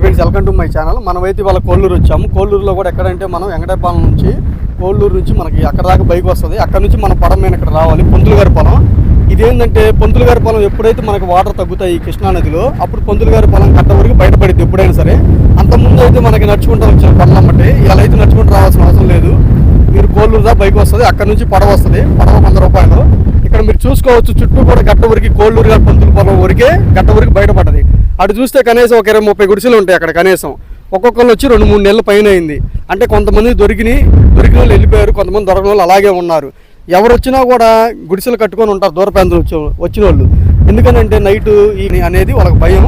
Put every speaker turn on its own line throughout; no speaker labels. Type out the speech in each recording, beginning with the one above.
Friends welcome to my channel మనమైతే ఇవాళ కోల్లూరు వచ్చాము. కోల్లూరులో కూడా ఎక్కడంటే మనం వెంకటపాలెం నుంచి కోళ్ళూరు నుంచి మనకి అక్కడ దాకా బైక్ వస్తుంది. అక్కడ నుంచి మనం పడం మీద ఇక్కడ రావాలి పొంతులు గారి పొలం. ఇదేంటంటే పొంతులు గారి పొలం ఎప్పుడైతే మనకు వాటర్ తగ్గుతాయి ఈ కృష్ణా నదిలో అప్పుడు పొంతులు గారి పొలం కట్ట వరకు బయటపడింది ఎప్పుడైనా సరే. అంతకుముందు అయితే మనకి నడుచుకుంటూ వచ్చిన పనులు అమ్మటే ఇలా అయితే నడుచుకుంటూ రావాల్సిన అవసరం లేదు. మీరు కోళ్ళూరు దా బైక్ వస్తుంది అక్కడ నుంచి పడవ వస్తుంది. పడవ వంద రూపాయలు. ఇక్కడ మీరు చూసుకోవచ్చు చుట్టూ కూడా గట్ట వరకు కోల్లూరు గారి పొంతుల పొలం వరకే గట్ట వరకు బయటపడ్డది. అటు చూస్తే కనీసం ఒక ఇరవై ముప్పై గుడిసెలు ఉంటాయి అక్కడ కనీసం. ఒక్కొక్కరు వచ్చి రెండు మూడు నెలల పైన అయింది. అంటే కొంతమంది దొరికిని దొరికిన వాళ్ళు వెళ్ళిపోయారు కొంతమంది దొరకని వాళ్ళు అలాగే ఉన్నారు. ఎవరు వచ్చినా కూడా గుడిసెలు కట్టుకొని ఉంటారు దూర ప్రాంతం వచ్చిన వాళ్ళు ఎందుకనంటే నైట్ ఈ అనేది వాళ్ళకి భయం.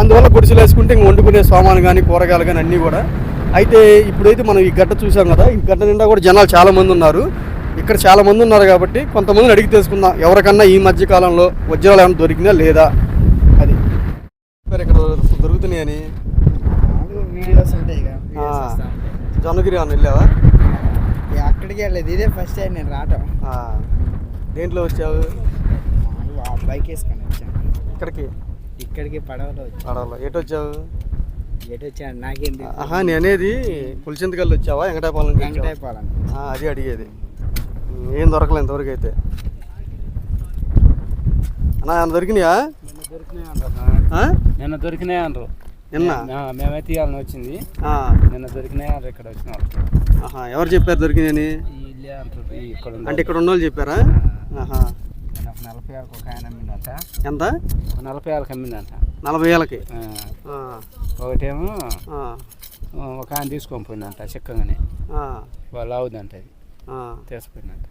అందువల్ల గుడిసెలు వేసుకుంటే ఇంక వండుకునే సామాను కానీ కూరగాయలు కానీ అన్నీ కూడా. అయితే ఇప్పుడైతే మనం ఈ గడ్డ చూసాం కదా ఈ గడ్డ నిండా కూడా జనాలు చాలామంది ఉన్నారు. ఇక్కడ చాలామంది ఉన్నారు కాబట్టి కొంతమందిని అడిగి తెలుసుకుందాం ఎవరికన్నా ఈ మధ్య కాలంలో వజ్రాలు ఏమైనా దొరికినా లేదా? ఇక్కడ దొరుకుతున్నాయని.
వీడియోస్ ఉంటాయి.
జొన్నగిరి అని వెళ్ళావా?
అక్కడికి వెళ్ళలేదు. ఇదే ఫస్ట్ టైం నేను రావటం.
దేంట్లో వచ్చావు?
బైక్ వేసుకొని వచ్చాను.
ఇక్కడికి
ఇక్కడికి పడవలో
ఆడవాళ్ళు ఎటు వచ్చావు
ఎటు వచ్చాను నాకేం తెలుసు?
ఆహా నేను అనేది పులిచింతకల్లు వచ్చావా?
వెంకటాయపాలెం
ఆ, అది అడిగేది. ఏం దొరకలేదు ఇంతవరకు అయితే. అన్నా దొరికినాయా?
నిన్న దొరికినాయి అంటారు.
ఆ?
నిన్న దొరికినాయి అంటారు.
నిన్న?
మే- మేమైతే ఇవ్వాలని వచ్చింది. నిన్న దొరికినాయి అంటారు ఇక్కడ వచ్చిన
ఎవరు చెప్పారు దొరికినాయని. అంటే ఇక్కడ ఉన్న వాళ్ళు చెప్పారా?
నలభై ఏళ్ళకి ఒక ఆయన అమ్మిందంట
ఎంత?
నలభై ఏళ్ళకి అమ్మిందంట
నలభై ఏళ్ళకి
ఒకటేమో ఒక ఆయన తీసుకొని పోయిందంట చిక్కగానే. వాళ్ళు అవుదంట అది. తీసుకుపోయిందంట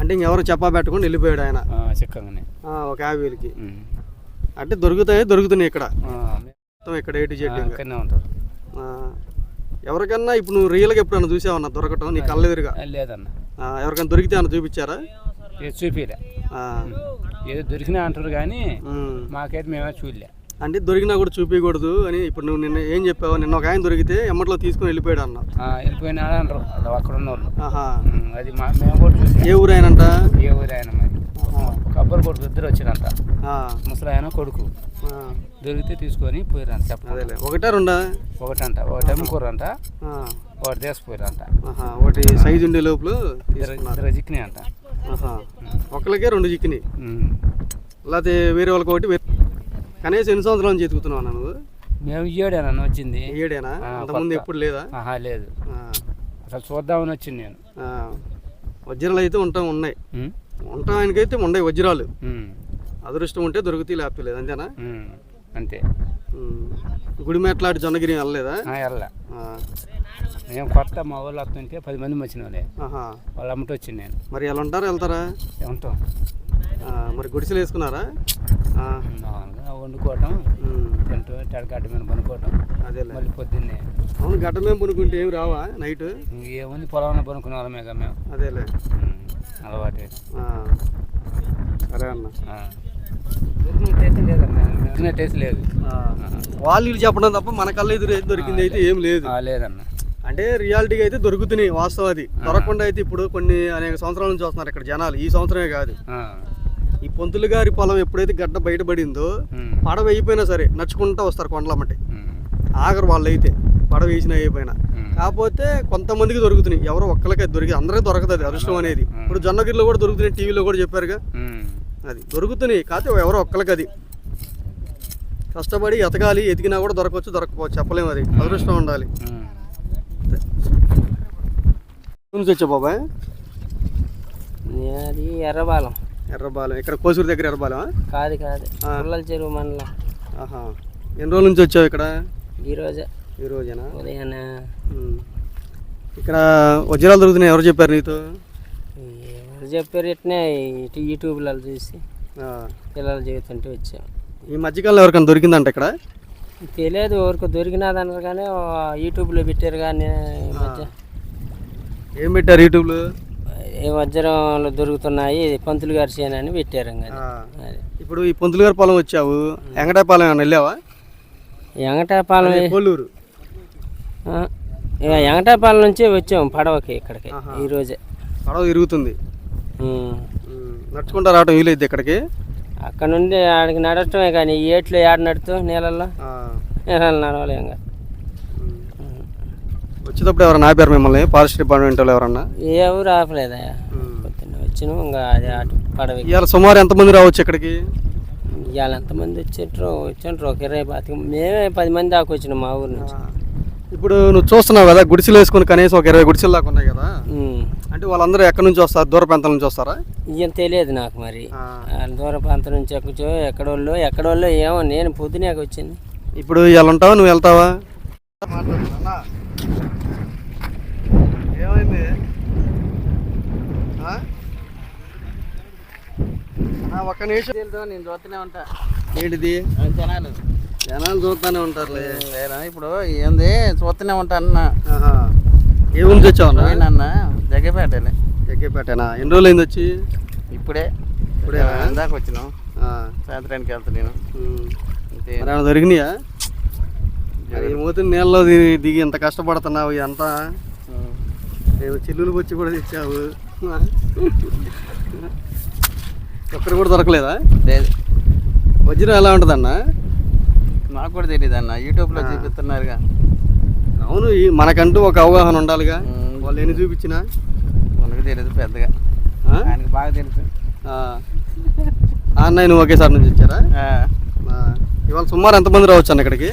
అంటే ఇంకెవరు చెప్పా పెట్టకుండా వెళ్ళిపోయాడు ఆయన.
చిక్కగానే.
ఒక యాభై వేలకి. అంటే దొరుకుతాయి దొరుకుతున్నాయి ఇక్కడ. మొత్తం ఇక్కడ ఏటు.
ఇక్కడనే ఉంటారు.
ఎవరికన్నా ఇప్పుడు నువ్వు రియల్గా ఎప్పుడన్నా చూసావన్నా దొరకటం? నీ కళ్ళెదురుగా
లేదన్న.
ఎవరికైనా దొరికితే అన్న చూపించారా?
చూపిలే. ఏదో దొరికినా అంటారు కానీ. మాకైతే మేమే చూడలే.
అంటే దొరికినా కూడా చూపించకూడదు అని ఇప్పుడు నువ్వు నిన్న ఏం చెప్పావు? నిన్న ఒక ఆయన దొరికితే ఎమ్మట్లో తీసుకుని వెళ్ళిపోయాడు అన్న
ఆ, వెళ్ళిపోయినాడు అంటారు అక్కడ ఉన్న వాళ్ళు అది మా మేము కూడా చూసాం.
ఏ ఊరు ఆయనంట?
ఏ ఊరు ఆయన కొబ్బరి కొడుకు ఇద్దరు వచ్చిరంట. ముసలి ఆయన కొడుకు. దొరికితే తీసుకొని పోయిరంట చెప్పలేదు
ఒకటా రెండా?
ఒకటంట. ఒకటి అమ్ముకోరంట ఒకటి తీసుకుపోయారంట.
ఒకటి సైజు ఉండే లోపల
ఇద్దరు జిక్కినాయి అంట.
ఒకళ్ళకే రెండు చిక్కినాయి. లేకపోతే వేరే వాళ్ళకి ఒకటి కనీసం ఎన్ని సంవత్సరాల నుంచి ఎత్తుకుతున్నావు అన్న నువ్వు?
మేము ఇయ్యాడేనన్న వచ్చింది?
ఏడేనా? అంతకుముందు. ఎప్పుడు లేదా?
లేదు. అసలు చూద్దామని వచ్చింది నేను.
వజ్రాలు అయితే ఉంటాం ఉన్నాయి. ఉంటాం ఆయనకైతే ఉన్నాయి వజ్రాలు. అదృష్టం ఉంటే దొరుకుతాయి లేకపోతే లేదు అంతేనా.
అంతే.
గుడిమెట్లాంటి జొన్నగిరి వెళ్ళలేదా?
వెళ్ళ. మేము కొత్త మా వాళ్ళు వస్తుంటే పది మంది వచ్చిన వాళ్ళే. వాళ్ళు అమ్మటి వచ్చింది నేను.
మరి ఎలా ఉంటారా వెళ్తారా?
ఉంటాం.
మరి గుడిసెలు వేసుకున్నారా?
వండుకోవటం. తింటూ టెడగడ్డ మీద పనుకోవటం
అదేలే.
మళ్ళీ పొద్దున్నే.
అవును గడ్డ మేము పునుకుంటే ఏమి రావా నైట్?
ఏముంది పొలంలో పనుకునే వాళ్ళమే కదా మేము.
అదేలే.
అలవాటు.
సరే అన్న.
దొరికినట్టయితే లేదు.
వాళ్ళు వీళ్ళు చెప్పడం తప్ప మన కళ్ళ ఎదురు దొరికింది అయితే ఏం లేదు.
లేదన్న.
అంటే రియాలిటీగా అయితే దొరుకుతున్నాయి వాస్తవం అది. దొరకకుండా అయితే ఇప్పుడు కొన్ని అనేక సంవత్సరాల నుంచి వస్తున్నారు ఇక్కడ జనాలు. ఈ సంవత్సరమే కాదు. ఈ పొంతులు గారి పొలం ఎప్పుడైతే గడ్డ బయటపడిందో పడవ అయిపోయినా సరే నడుచుకుంటూ వస్తారు కొండలమ్మటి. ఆగరు వాళ్ళు అయితే పడవ వేసిన అయిపోయినా. కాకపోతే కొంతమందికి దొరుకుతున్నాయి. ఎవరో ఒక్కరికే దొరికి అందరికీ దొరకదు అది అదృష్టం అనేది. ఇప్పుడు జొన్నగిరిలో కూడా దొరుకుతున్నాయి టీవీలో కూడా చెప్పారుగా. అది దొరుకుతున్నాయి కాకపోతే ఎవరో ఒక్కరికి అది. కష్టపడి ఎతకాలి ఎతికినా కూడా దొరకవచ్చు దొరకపోవచ్చు చెప్పలేము అది. అదృష్టం ఉండాలి. నుంచి వచ్చా బాబాయ్?
అది ఎర్రబాలెం.
ఎర్రబాలెం. ఇక్కడ కోసూరు దగ్గర ఎర్రబాలెం
కాదు కాదు. చెరువు మండలం.
ఆహా. ఎన్ని రోజుల నుంచి వచ్చావు ఇక్కడ?
ఈరోజే
ఈ రోజేనా?
ఉదయాన.
ఇక్కడ వజ్రాలు దొరుకుతున్నాయి ఎవరు చెప్పారు నీతో?
ఎవరు చెప్పారు ఇట్నే ఇటు యూట్యూబ్లో చూసి. పిల్లలు చెబుతుంటే వచ్చాం.
ఈ మధ్యకాలంలో ఎవరికైనా దొరికిందంట ఇక్కడ?
తెలియదు ఎవరికి దొరికినది అన్నారు కానీ యూట్యూబ్లో పెట్టారు కానీ మధ్య
ఏం పెట్టారు యూట్యూబ్లో?
ఈ వజ్రంలో దొరుకుతున్నాయి పంతులు గారి చేను అని పెట్టారు
ఇప్పుడు ఈ పొంతులు గారి పొలం వచ్చావు వెంకటాపాలెం ఏమన్నా వెళ్ళావా?
ఆ, ఇక వెంకటాపాలెం నుంచి వచ్చాం పడవకి ఇక్కడికి. ఈరోజే
పడవ తిరుగుతుంది. నడుచుకుంటా రావటం వీలైద్ది ఇక్కడికి
అక్కడ నుండి ఆడికి నడవటమే కానీ ఏట్లో ఏడ నడుతూ నీళ్ళల్లో?
ఆ.
నీళ్ళలో నడవలేం ఇంకా.
వచ్చేటప్పుడు ఎవరైనా ఆపారు మిమ్మల్ని? ఫారెస్ట్ డిపార్ట్మెంట్ వాళ్ళు ఎవరన్నా?
ఎవరు ఆపలేదా పొద్దున్న వచ్చినాం ఇంకా అది అటు పడవ
ఇవాళ సుమారు ఎంతమంది రావచ్చు ఇక్కడికి?
ఇవాళ ఎంతమంది వచ్చారు వచ్చారు ఒక ఇరవై మేమే పది మంది దాకా వచ్చినాం మా ఊరు నుంచి.
ఇప్పుడు నువ్వు చూస్తున్నావు కదా గుడిసెలు వేసుకుని కనీసం ఒక ఇరవై గుడిసెలు దాకా ఉన్నాయి కదా. అంటే వాళ్ళందరూ ఎక్కడి నుంచి వస్తారు? దూర ప్రాంతాల నుంచి వస్తారా?
ఏం తెలియదు నాకు మరి. దూర ప్రాంతం నుంచి ఎక్కచో ఎక్కడోళ్ళు ఎక్కడోళ్ళు ఏమో నేను పొద్దునేక వచ్చింది.
ఇప్పుడు ఇవాళ ఉంటావా? నువ్వు వెళ్తావా? ఏమైంది? ఒక్క నిమిషం.
నేను చూస్తూనే ఉంటా.
ఏంటిది
జనాలు
జనాలు చూస్తూనే ఉంటారులే.
లేరా ఇప్పుడు ఏంది? చూస్తూనే ఉంటా అన్న.
ఆహా. ఏ ఊరి నుంచి వచ్చావు
అన్న? జగ్గపేటలే
ఎన్ని రోజులు అయింది వచ్చి?
ఇప్పుడే.
ఇప్పుడేనా?
ఇందాక వచ్చినాం. సాయంత్రానికి వెళ్తా నేను.
ఏమైనా దొరికినాయా? మూతి నీళ్ళలో దిగి ఇంత కష్టపడుతున్నావు ఎంత. నేను చిల్లులకు వచ్చి కూడా తెచ్చావు. ఒక్కరు కూడా దొరకలేదా?
లేదు.
వజ్రం ఎలా ఉంటుందన్న?
నాకు కూడా తెలియదు అన్న. యూట్యూబ్లో. చూపిస్తున్నారుగా.
అవును ఈ మనకంటూ ఒక అవగాహన ఉండాలిగా. వాళ్ళు ఎన్ని చూపించినా?
మనకు తెలియదు పెద్దగా? ఆయనకు బాగా తెలుసు.
అన్నయ్య నువ్వు ఒకేసారి నుంచి.
ఆ.
ఇవాళ సుమారు ఎంతమంది రావచ్చు అన్న ఇక్కడికి?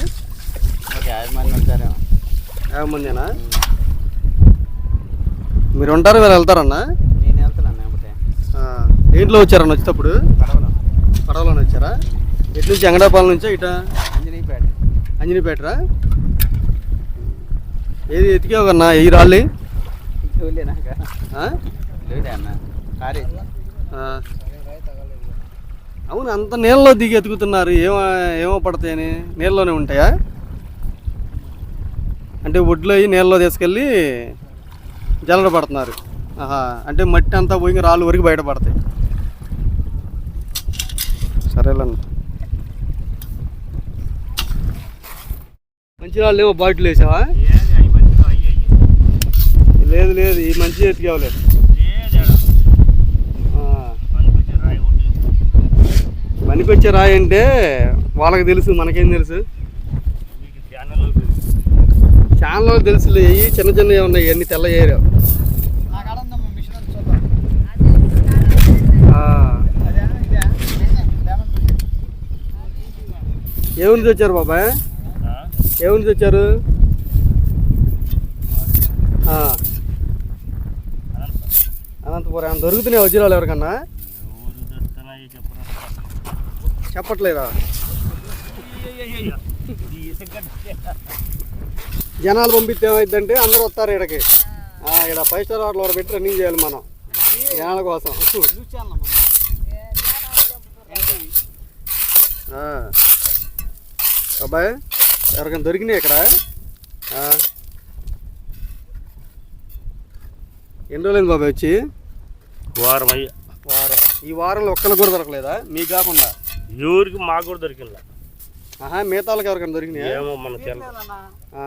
ఒక యాభై మంది ఉంటారేమో.
యాభై మందినా? మీరు ఉంటారు? మీరు వెళ్తారన్నా
నేను
ఆ. దేంట్లో వచ్చారన్న? వచ్చేటప్పుడు?
పడవలో.
పడవలోనే వచ్చారా? ఎటు నుంచి? ఎంగడాపాలెం నుంచా ఇట? అంజనీపేటరా? ఏది ఎతికావు కన్నా ఈ రాళ్ళి. అవును అంత నీళ్ళలో దిగి ఎతుకుతున్నారు. ఏమో ఏమో పడతాయని. నీళ్ళలోనే ఉంటాయా? అంటే ఒడ్లో అయ్యి నీళ్ళలో తీసుకెళ్ళి జల్లడ పడుతున్నారు. ఆహా. అంటే మట్టి అంతా పోయి రాళ్ళు వరకు బయటపడతాయి సరేలన్న మంచిరాలు లేవో బాటిల్ వేసావా? లేదు లేదు ఈ మంచి ఎతికేవలేదు పనికొచ్చే రాయి అంటే వాళ్ళకి తెలుసు మనకేం తెలుసు? ఛానల్లో తెలుసులే ఇవి చిన్న చిన్నవి ఉన్నాయి ఇవన్నీ తెల్ల ఏరియా ఏ ఊరి నుంచి వచ్చారు బాబాయ్? ఏముంది తెచ్చారు నుంచి వచ్చారు అనంతపురం. ఏమైనా దొరుకుతున్నాయి వజ్రాలు ఎవరికన్నా? చెప్పట్లేదా? జనాలు పంపిస్తే ఏమైందంటే అందరూ వస్తారు ఇక్కడికి ఇక్కడ ఫైవ్ స్టార్ హోటల్ వరకు పెట్టి రన్నింగ్ చేయాలి మనం. జనాల కోసం. అబ్బాయి? ఎవరికైనా దొరికినాయి ఇక్కడ? ఆ. ఎన్ని రోజులైంది బాబాయ్ వచ్చి?
వారం అయ్యా
వారం. ఈ వారంలో ఒక్కరికి కూడా దొరకలేదా? మీకు కాకుండా?
ఎవరికి మాకు కూడా దొరికిందా.
ఆహా మిగతా వాళ్ళకి ఎవరికైనా దొరికినాయా?
ఏమో మన తెల్ల
ఆ.